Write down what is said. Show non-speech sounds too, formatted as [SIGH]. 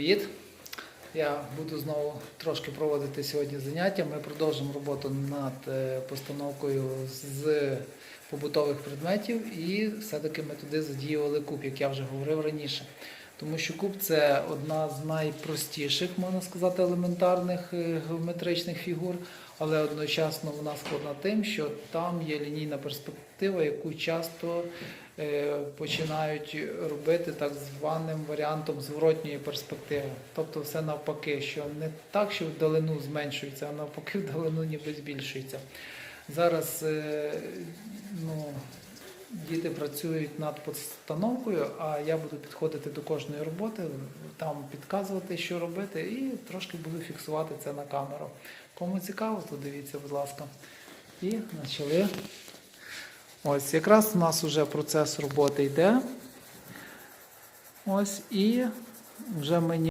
Привіт! Я буду знову трошки проводити сьогодні заняття. Ми продовжимо роботу над е, постановкою з побутових предметів і все-таки ми туди задіювали куб, як я вже говорив раніше. Тому що куб це одна з найпростіших, можна сказати, елементарних е, геометричних фігур, але одночасно вона складна тим, що там є лінійна перспектива, яку часто е, починають робити так званим варіантом зворотньої перспективи. Тобто все навпаки, що не так, що вдалину зменшується, а навпаки, [LAUGHS] вдалину ніби збільшується. Зараз е, ну, діти працюють над постановкою, а я буду підходити до кожної роботи, там підказувати, що робити, і трошки буду фіксувати це на камеру. Кому цікаво, то дивіться, будь ласка. І почали. Ось, якраз у нас вже процес роботи йде. Ось і вже мені.